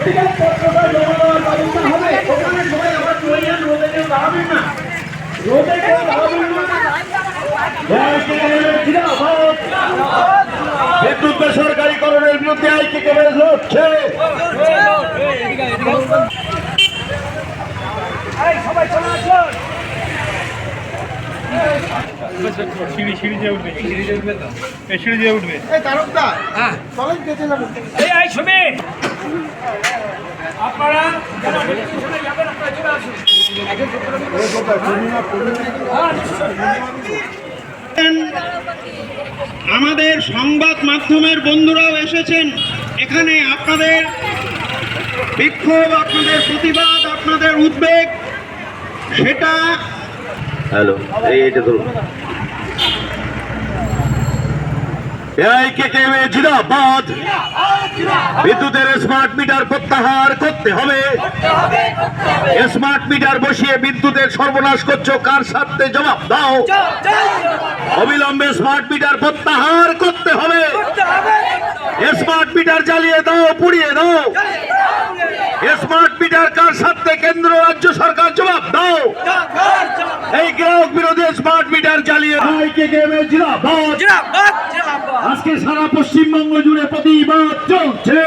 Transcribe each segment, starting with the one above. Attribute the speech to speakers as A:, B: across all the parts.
A: প্রতিবাদপত্রটা জমা দেওয়ার ব্যবস্থা হবে ওখানে সবাই আবার বিদ্যুৎ বেসরকারীকরণের বিরুদ্ধে আইকে কেবল লড়ছে
B: সিঁড়ি সিঁড়ি দিয়ে উঠবে সিঁড়ি দিয়ে উঠবে সিঁড়ি দিয়ে উঠবে
A: এই এই সুমিত আপনারা যারা ডেপুটেশনে যাবেন আপনারা চলে আসুন। আমাদের সংবাদ মাধ্যমের বন্ধুরাও এসেছেন। এখানে আপনাদের বিক্ষোভ আপনাদের প্রতিবাদ আপনাদের উদ্বেগ সেটা
C: হ্যালো এই এইটা ধরুন। জিন্দাবাদ বিদ্যুতের স্মার্ট মিটার প্রত্যাহার করতে হবে। স্মার্ট মিটার বসিয়ে বিদ্যুতের সর্বনাশ করছ কার সাথে জবাব দাও। অবিলম্বে স্মার্ট মিটার প্রত্যাহার করতে হবে। স্মার্ট মিটার জ্বালিয়ে দাও পুড়িয়ে দাও। স্মার্ট মিটার কার সাথে কেন্দ্র রাজ্য সরকার জবাব দাও। এই গ্রাহক বিরোধী স্মার্ট মিটার জ্বালিয়ে জিন্দাবাদ আজকে সারা পশ্চিমবঙ্গ জুড়ে প্রতিবাদ চলছে।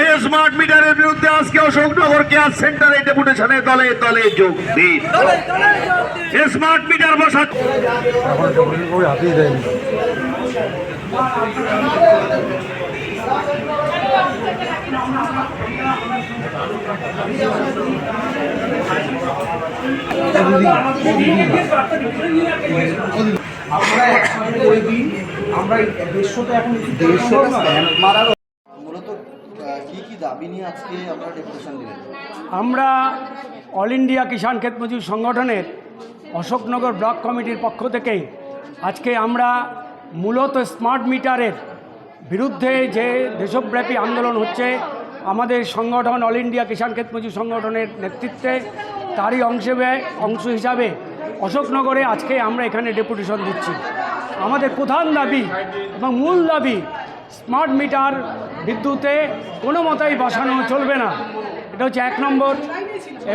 C: এই স্মার্ট মিটারের বিরুদ্ধে আজকে অশোকনগর কেয়ার সেন্টারে ডেপুটেশনে দলে দলে যোগ দিন। স্মার্ট মিটার বসা
D: আপনারা দিন। আমরা দেড়শোটা এখন দেড়শোটা স্ট্যাম্প মারার
E: মূলত কি কি দাবি নিয়ে আজকে আমরা ডেপুটেশন দিলেন?
F: আমরা অল ইন্ডিয়া কিষাণ ক্ষেত মজুর সংগঠনের অশোকনগর ব্লক কমিটির পক্ষ থেকে আজকে আমরা মূলত স্মার্ট মিটারের বিরুদ্ধে যে দেশব্যাপী আন্দোলন হচ্ছে আমাদের সংগঠন অল ইন্ডিয়া কিষাণ ক্ষেত মজুর সংগঠনের নেতৃত্বে তারই অংশে অংশ হিসাবে অশোকনগরে আজকে আমরা এখানে ডেপুটেশন দিচ্ছি। আমাদের প্রধান দাবি এবং মূল দাবি স্মার্ট মিটার বিদ্যুতে কোনো মতেই বসানো চলবে না। এটা হচ্ছে এক নম্বর।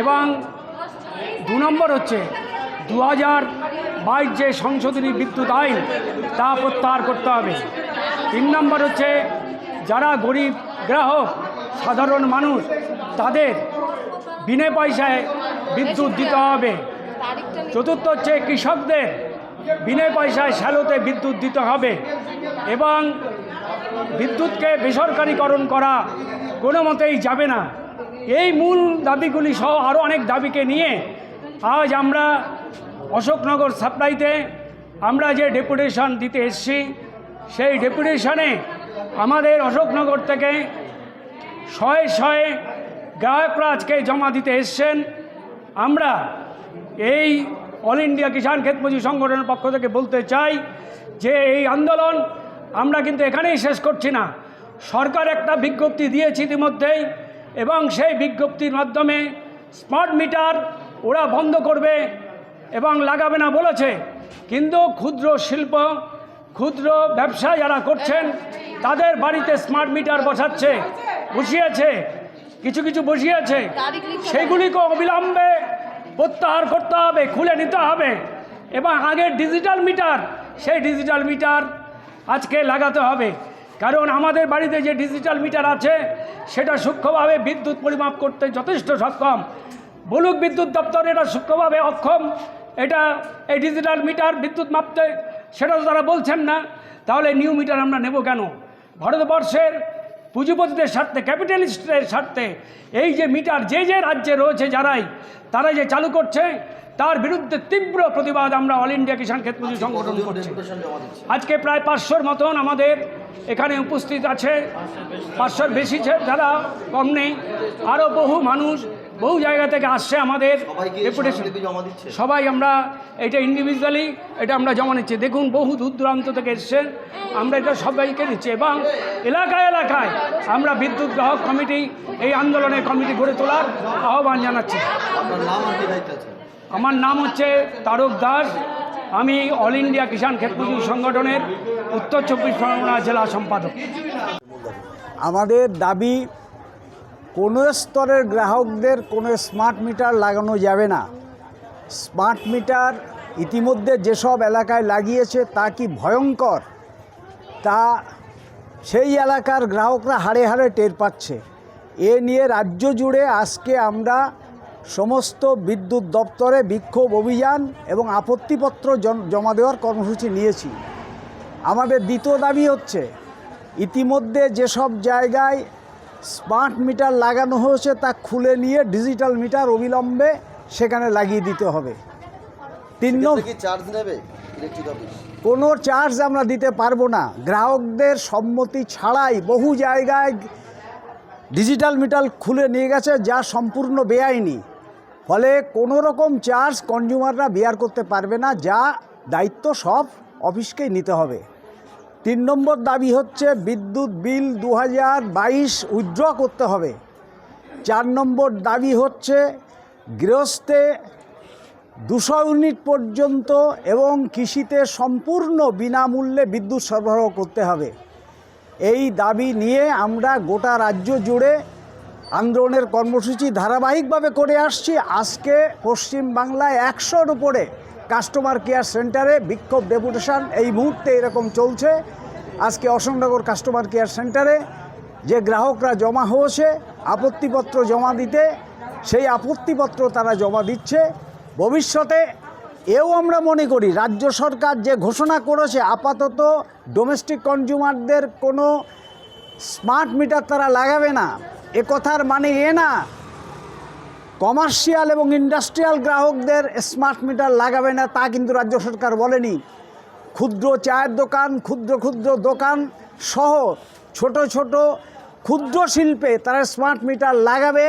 F: এবং দু নম্বর হচ্ছে দু হাজার বাইশ যে সংশোধনী বিদ্যুৎ আইন, তা প্রত্যাহার করতে হবে। তিন নম্বর হচ্ছে যারা গরিব গ্রাহক, সাধারণ মানুষ, তাদের বিনে পয়সায় বিদ্যুৎ দিতে হবে। চতুর্থ হচ্ছে কৃষকদের বিনে পয়সায় শ্যালোতে বিদ্যুৎ দিতে হবে এবং বিদ্যুৎকে বেসরকারীকরণ করা কোনো মতেই যাবে না। এই মূল দাবিগুলি সহ আরও অনেক দাবিকে নিয়ে আজ আমরা অশোকনগর সাপ্লাইতে আমরা যে ডেপুটেশন দিতে এসেছি, সেই ডেপুটেশনে আমাদের অশোকনগর থেকে শয়ে শয়ে গ্রাহকরা আজকে জমা দিতে এসছেন। আমরা এই অল ইন্ডিয়া কিষাণ ক্ষেত মজুর সংগঠনের পক্ষ থেকে বলতে চাই যে এই আন্দোলন আমরা কিন্তু এখানেই শেষ করছি না। সরকার একটা বিজ্ঞপ্তি দিয়েছে ইতিমধ্যেই এবং সেই বিজ্ঞপ্তির মাধ্যমে স্মার্ট মিটার ওরা বন্ধ করবে এবং লাগাবে না বলেছে। কিন্তু ক্ষুদ্র শিল্প ক্ষুদ্র ব্যবসা যারা করছেন তাদের বাড়িতে স্মার্ট মিটার বসাচ্ছে বসিয়েছে কিছু কিছু বসিয়েছে। সেগুলিকে অবিলম্বে প্রত্যাহার করতে হবে, খুলে নিতে হবে। এবং আগের ডিজিটাল মিটার সেই ডিজিটাল মিটার আজকে লাগাতে হবে। কারণ আমাদের বাড়িতে যে ডিজিটাল মিটার আছে, সেটা সূক্ষ্মভাবে বিদ্যুৎ পরিমাপ করতে যথেষ্ট সক্ষম। বলুক বিদ্যুৎ দপ্তর এটা সূক্ষ্মভাবে অক্ষম, এটা এই ডিজিটাল মিটার বিদ্যুৎ মাপতে, সেটা তো তারা বলছেন না। তাহলে নিউ মিটার আমরা নেব কেন? ভারতবর্ষের পুঁজিপতিদের স্বার্থে ক্যাপিটালিস্টের স্বার্থে এই যে মিটার যে যে রাজ্যে রয়েছে যারাই তারা যে চালু করছে তার বিরুদ্ধে তীব্র প্রতিবাদ আমরা অল ইন্ডিয়া কিষাণ ক্ষেত সংগঠন করছি। আজকে প্রায় পাঁচশোর মতন আমাদের এখানে উপস্থিত আছে পাঁচশোর বেশি যারা কম নেই আরও বহু মানুষ বহু জায়গা থেকে আসছে আমাদের
E: সবাই
F: ডেপুটেশন
E: স্মারকলিপি জমা দিচ্ছে।
F: সবাই আমরা এটা ইন্ডিভিজুয়ালি এটা আমরা জমা নিচ্ছি। দেখুন বহু দূর দূরান্ত থেকে এসছেন আমরা এটা সবাইকে নিচ্ছি এবং এলাকায় এলাকায় আমরা বিদ্যুৎ গ্রাহক কমিটি এই আন্দোলনের কমিটি গড়ে তোলার আহ্বান জানাচ্ছি। আমার নাম হচ্ছে তারক দাস। আমি অল ইন্ডিয়া কিষাণ ক্ষেত সংগঠনের উত্তর চব্বিশ পরগনা জেলা সম্পাদক।
G: আমাদের দাবি কোনো স্তরের গ্রাহকদের কোনো স্মার্ট মিটার লাগানো যাবে না। স্মার্ট মিটার ইতিমধ্যে যেসব এলাকায় লাগিয়েছে তা কি ভয়ঙ্কর? তা সেই এলাকার গ্রাহকরা হাড়ে হাড়ে টের পাচ্ছে। এ নিয়ে রাজ্য জুড়ে আজকে আমরা সমস্ত বিদ্যুৎ দপ্তরে বিক্ষোভ অভিযান এবং আপত্তিপত্র জমা দেওয়ার কর্মসূচি নিয়েছি। আমাদের দ্বিতীয় দাবি হচ্ছে, ইতিমধ্যে যেসব জায়গায় স্মার্ট মিটার লাগানো হয়েছে তা খুলে নিয়ে ডিজিটাল মিটার অবিলম্বে সেখানে লাগিয়ে দিতে হবে। তিন
E: চার্জ নেবে
G: কোনো চার্জ আমরা দিতে পারব না। গ্রাহকদের সম্মতি ছাড়াই বহু জায়গায় ডিজিটাল মিটার খুলে নিয়ে গেছে যা সম্পূর্ণ বেআইনি। ফলে কোনো রকম চার্জ কনজিউমাররা বেয়ার করতে পারবে না যা দায়িত্ব সব অফিসকেই নিতে হবে। তিন নম্বর দাবি হচ্ছে বিদ্যুৎ বিল দু হাজার বাইশ উইথড্র করতে হবে। চার নম্বর দাবি হচ্ছে গৃহস্থে দুশো ইউনিট পর্যন্ত এবং কৃষিতে সম্পূর্ণ বিনামূল্যে বিদ্যুৎ সরবরাহ করতে হবে। এই দাবি নিয়ে আমরা গোটা রাজ্য জুড়ে আন্দোলনের কর্মসূচি ধারাবাহিকভাবে করে আসছি। আজকে পশ্চিম বাংলায় একশোর উপরে কাস্টমার কেয়ার সেন্টারে বিক্ষোভ ডেপুটেশন এই মুহূর্তে এরকম চলছে। আজকে অশোকনগর কাস্টমার কেয়ার সেন্টারে যে গ্রাহকরা জমা হয়েছে, আপত্তিপত্র জমা দিতে, সেই আপত্তিপত্র তারা জমা দিচ্ছে। ভবিষ্যতে এও আমরা মনে করি, রাজ্য সরকার যে ঘোষণা করেছে, আপাতত ডোমেস্টিক কনজিউমারদের কোনো স্মার্ট মিটার তারা লাগাবে না। এ কথার মানে এ না কমার্শিয়াল এবং ইন্ডাস্ট্রিয়াল গ্রাহকদের স্মার্ট মিটার লাগাবে না, তা কিন্তু রাজ্য সরকার বলেনি। ক্ষুদ্র চায়ের দোকান ক্ষুদ্র ক্ষুদ্র দোকান সহ ছোট ছোট ক্ষুদ্র শিল্পে তারা স্মার্ট মিটার লাগাবে।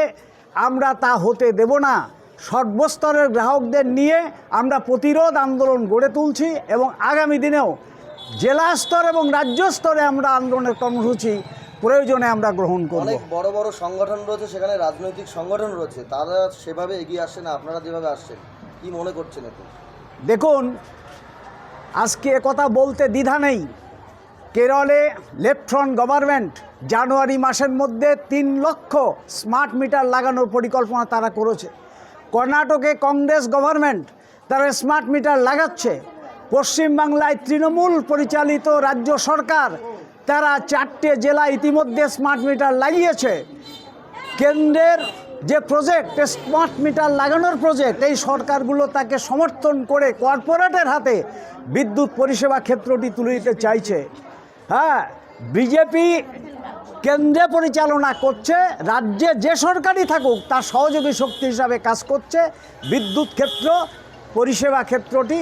G: আমরা তা হতে দেব না। সর্বস্তরের গ্রাহকদের নিয়ে আমরা প্রতিরোধ আন্দোলন গড়ে তুলছি এবং আগামী দিনেও জেলা স্তর এবং রাজ্য স্তরে আমরা আন্দোলনের কর্মসূচি প্রয়োজনে আমরা গ্রহণ করব।
E: অনেক বড় বড় সংগঠন রয়েছে সেখানে রাজনৈতিক সংগঠন রয়েছে। তারা সেভাবে এগিয়ে আসছে না? আপনারা যেভাবে আসছেন কি মনে করছেন এখন
G: দেখুন আজকে কথা বলতে দ্বিধা নেই। কেরলে লেফট্রন গভর্নমেন্ট জানুয়ারি মাসের মধ্যে তিন লক্ষ স্মার্ট মিটার লাগানোর পরিকল্পনা তারা করেছে। কর্ণাটকে কংগ্রেস গভর্নমেন্ট তারা স্মার্ট মিটার লাগাচ্ছে। পশ্চিমবাংলায় তৃণমূল পরিচালিত রাজ্য সরকার তারা চারটে জেলা ইতিমধ্যে স্মার্ট মিটার লাগিয়েছে। কেন্দ্রের যে প্রজেক্ট স্মার্ট মিটার লাগানোর প্রজেক্ট এই সরকারগুলো তাকে সমর্থন করে কর্পোরেটের হাতে বিদ্যুৎ পরিষেবা ক্ষেত্রটি তুলে দিতে চাইছে। হ্যাঁ বিজেপি কেন্দ্রে পরিচালনা করছে, রাজ্যে যে সরকারই থাকুক, তার সহযোগী শক্তি হিসাবে কাজ করছে, বিদ্যুৎ ক্ষেত্র, পরিষেবা ক্ষেত্রটি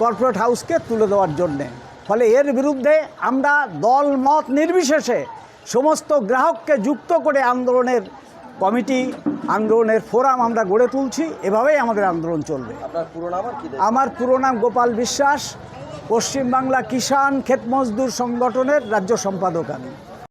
G: কর্পোরেট হাউসকে তুলে দেওয়ার জন্যে। ফলে এর বিরুদ্ধে আমরা দল মত নির্বিশেষে সমস্ত গ্রাহককে যুক্ত করে আন্দোলনের কমিটি আন্দোলনের ফোরাম আমরা গড়ে তুলছি এভাবেই আমাদের আন্দোলন চলবে? আমার পুরো নাম গোপাল বিশ্বাস পশ্চিমবাংলা কিষাণ ক্ষেত মজদুর সংগঠনের রাজ্য সম্পাদক আমি